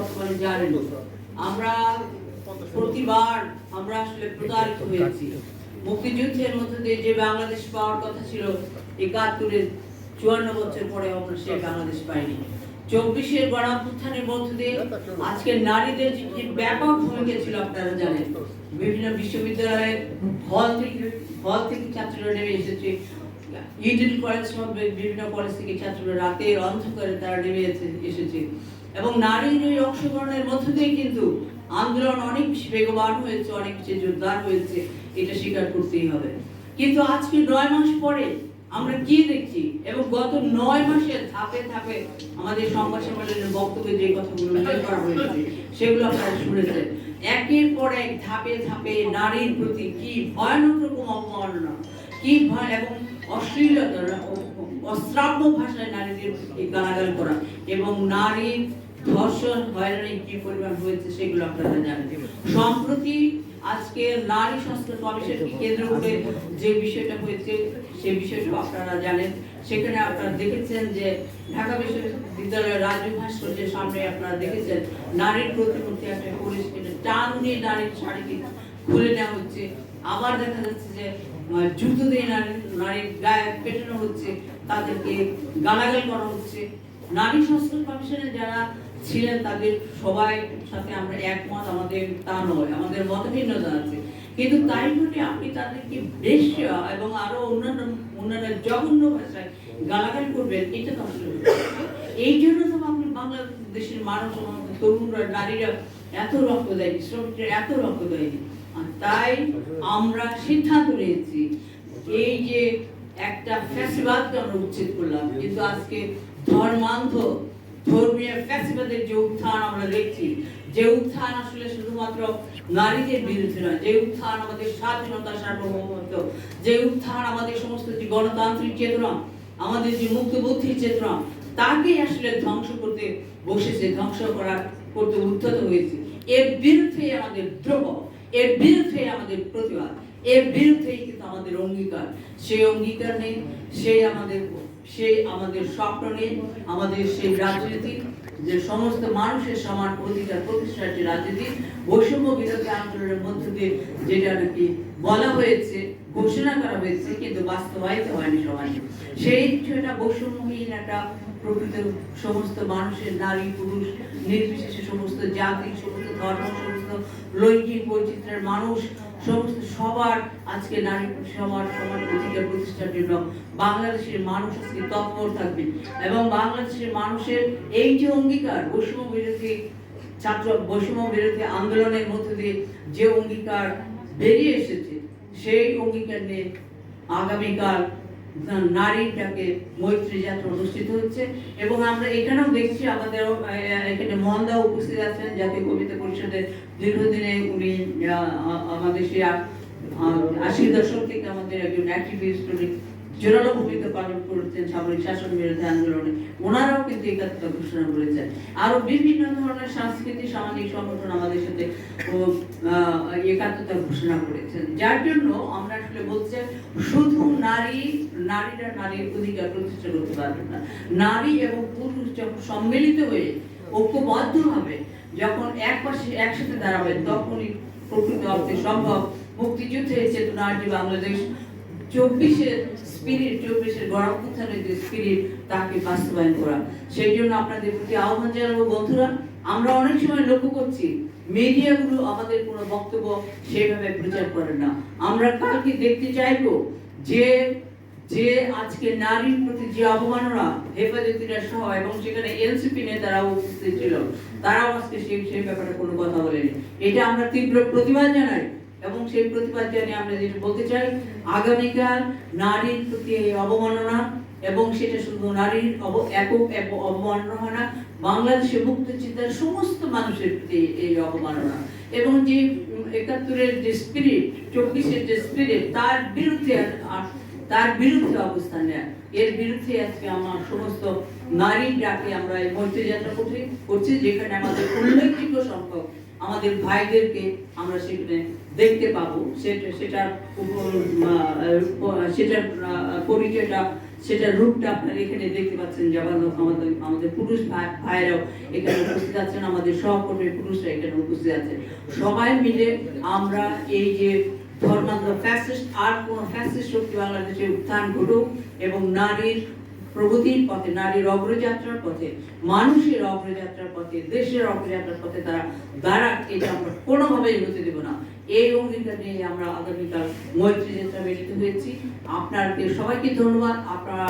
বর্তমানে জানেন আমরা প্রতিবার আমরা আসলে প্রতারিত হয়েছি। মুক্তিযুদ্ধের মধ্যে দিয়ে যে বাংলাদেশ পাওয়ার কথা ছিল, একাত্তরের চুয়ান্ন বছর পরে আমরা সে বাংলাদেশ পাইনি। চব্বিশের গণঅভ্যুত্থানের মধ্য দিয়ে আজকে নারীদের যে ব্যাপক ভূমিকা ছিল আপনারা জানেন। বিভিন্ন বিশ্ববিদ্যালয়ের হল থেকে হল থেকে ছাত্ররা নেমে এসেছে। ইউনিয়ন কলেজ সহ বিভিন্ন কলেজ থেকে ছাত্ররা রাতের অন্ধকারে তারা নেমে এসেছে। এবং নারীর অংশগ্রহণের মধ্য দিয়ে কিন্তু আন্দোলন অনেক বেশি বেগবান হয়েছে, অনেক বেশি জোরদার হয়েছে, এটা স্বীকার করতেই হবে। কিন্তু আজকে নয় মাস পরে আমরা কি দেখছি? এবং গত নয় মাসে ধাপে ধাপে আমাদের সংবাদ সম্মেলনের বক্তব্যে যে কথাগুলো করা হয়েছে, সেগুলো আপনারা শুনেছেন। একের পর এক ধাপে ধাপে নারীর প্রতি কি ভয়ানক রকম অবমাননা, কি ভয় এবং অশ্লীলতা অশ্রাব্য ভাষায় নারীদের প্রতি গালাগাল করা এবং নারীর ধর্ষণ, হয়রানি কি পরিমাণ হয়েছে সেগুলো আপনারা জানেন। সম্প্রতি আজকে নারী সংস্কার কমিশনকে কেন্দ্র করে যে বিষয়টা হয়েছে সেই বিষয়টা আপনারা জানেন। সেখানে আপনারা দেখেছেন যে ঢাকা বিশ্ববিদ্যালয়ের রাজ্য ভাস্কর্যের সামনে আপনারা দেখেছেন নারীর প্রতিমূর্তি একটা পুলিশ টান দিয়ে নারীর শাড়িকে খুলে নেওয়া হচ্ছে। আবার দেখা যাচ্ছে যে জুতো দিয়ে নারী, নারীর গায়ে পেটানো হচ্ছে, তাদেরকে গালাগাল করা হচ্ছে। নারী সংস্কার কমিশনে যারা ছিলেন, তাদের সবাই সাথে আমরা একমত, আমাদের তা নয়, আমাদের মতভিন্নতা আছে। কিন্তু তাই বলে আপনি তাদেরকে বেশ, এবং আরও অন্যান্য অন্যান্য জঘন্য ভাষায় গালাগাল করবেন, এটা তো আসলে। এই জন্য তো আপনি বাংলাদেশের মানুষ তরুণরা, নারীরা এত রক্ত দেয়নি শ্রমিকরা এত রক্ত দেয়নি তাই আমরা সিদ্ধান্ত নিয়েছি এই যে একটা ফ্যাসিবাদকে আমরা উচ্ছেদ করলাম, কিন্তু আজকে ধর্মান্ধ, ধর্মীয় ফ্যাসিবাদের যে উত্থান আমরা দেখছি, যে উত্থান আসলে শুধুমাত্র নারীদের বিরুদ্ধে নয়, যে উত্থান আমাদের স্বাধীনতা সার্বভৌমত্ব, যে উত্থান আমাদের সমস্ত যে গণতান্ত্রিক চেতনা, আমাদের যে মুক্ত বুদ্ধির চেতনা তাকে আসলে ধ্বংস করতে বসেছে, ধ্বংস করার, করতে উদ্ধত হয়েছে। এর বিরুদ্ধে আমাদের দ্রব এর বিরুদ্ধে আমাদের প্রতিবাদ, এর বিরুদ্ধেই কিন্তু আমাদের অঙ্গীকার। সেই অঙ্গীকার নেই, সেই আমাদের সেই আমাদের স্বপ্ন নেই, আমাদের সেই রাজনীতি, যে সমস্ত মানুষের সমান অধিকার প্রতিষ্ঠার যে রাজনীতি, বৈষম্য বিরোধী আন্দোলনের মধ্য দিয়ে যেটা নাকি বলা হয়েছে, ঘোষণা করা হয়েছে, কিন্তু বাস্তবায়িত হয়নি সমাজে। সেই সেটা বৈষম্যহীন একটা প্রকৃত সমস্ত মানুষের নারী, পুরুষ, নির্বিশেষে সমস্ত জাতি, সমস্ত ধর্ম, সমস্ত লৈঙ্গিক বৈচিত্র্যের মানুষ, সমস্ত সবার আজকে নারী সবার সমান অধিকার প্রতিষ্ঠার জন্য বাংলাদেশের মানুষ আজকে তৎপর থাকবে এবং বাংলাদেশের মানুষের এই যে অঙ্গীকার, বৈষম্য বিরোধী ছাত্র, বৈষম্য বিরোধী আন্দোলনের মধ্যে দিয়ে যে অঙ্গীকার বেরিয়ে এসেছে, সেই অঙ্গীকার নিয়ে আগামীকাল নারীর ডাকে মৈত্রী যাত্রা অনুষ্ঠিত হচ্ছে এবং আমরা এখানেও দেখছি আমাদের এখানে মন্দা উপস্থিত আছেন জাতীয় কবিতা পরিষদের দীর্ঘদিনে উনি আমাদের আ- আশি দশক থেকে আমাদের একজন অ্যাক্টিভিস্ট উনি জোরালো ভূমিকা পালন করেছেন সামরিক শাসন বিরোধী আন্দোলনে। ওনারাও কিন্তু একাত্মতা ঘোষণা করেছেন। আরও বিভিন্ন ধরনের সাংস্কৃতিক সামাজিক সংগঠন আমাদের সাথে একাত্মতা ঘোষণা করেছেন। যার জন্য আমরা আসলে বলছি শুধু নারী, নারীরা নারীর অধিকার প্রতিষ্ঠা করতে পারবে না। নারী এবং পুরুষ যখন সম্মিলিত হয়ে ঐক্যবদ্ধ হবে যখন এক পাশে, একসাথে দাঁড়াবে, তখনই প্রকৃত অর্থে সম্ভব মুক্তিযুদ্ধের চেতনা যে বাংলাদেশ চব্বিশের স্পিরিট চব্বিশের গরম গণপ্রথানের যে স্পিরিট তাকে বাস্তবায়ন করা। সেই জন্য আপনাদের প্রতি আহ্বান জানাব, বন্ধুরা, আমরা অনেক সময় লক্ষ্য করছি, মিডিয়াগুলো আমাদের কোনো বক্তব্য সেভাবে প্রচার করে না। আমরা কালকে দেখতে চাইব যে যে আজকে নারীর প্রতি যে অবমাননা, হেফাজতিরা সহ এবং সেখানে এনসিপি নেতারাও উপস্থিত ছিল, তারাও আজকে সেই সেই ব্যাপারে কোনো কথা বলেনি। এটা আমরা তীব্র প্রতিবাদ জানাই। এবং সেই প্রতিবাদ জানিয়ে আমরা যেটা বলতে চাই, আগামীকাল নারীর প্রতি অবমাননা এবং সেটা শুধু নারীর একক অবমাননা না, বাংলাদেশে মুক্ত চিন্তার সমস্ত মানুষের প্রতি এই অবমাননা এবং যে একাত্তরের যে স্পিরিট চব্বিশের যে স্পিরিট তার বিরুদ্ধে তার বিরুদ্ধে অবস্থান নেয়। এর বিরুদ্ধে আজকে আমার সমস্ত নারীর ডাকে আমরা এই মৈত্রী যাত্রা করছি করছি যেখানে আমাদের উল্লেখযোগ্য সংখ্যক আমাদের ভাইদেরকে আমরা সেখানে দেখতে পাবো। সেটা, সেটার সেটার পরিচয়টা, সেটার রূপটা আপনারা এখানে দেখতে পাচ্ছেন। যেমন আমাদের আমাদের পুরুষ ভাই- ভাইরাও এখানে উপস্থিত আছেন। আমাদের সহকর্মী পুরুষরা এখানে উপস্থিত আছেন। সবাই মিলে আমরা এই যে ধর্মান্ধ ফ্যাসিস্ট আর কোনো ফ্যাসিস্ট শক্তি বাংলাদেশে উত্থান ঘটুক এবং নারীর প্রগতির পথে, নারীর অগ্রযাত্রার পথে, মানুষের অগ্রযাত্রার পথে, দেশের অগ্রযাত্রার পথে তারা দাঁড়াক এটা আমরা কোনোভাবেই হতে দেব না। এই অঙ্গীকার নিয়ে আমরা আগামীকাল মৈত্রী যাত্রা মিলিত হয়েছি। আপনাদের সবাইকে ধন্যবাদ। আপনারা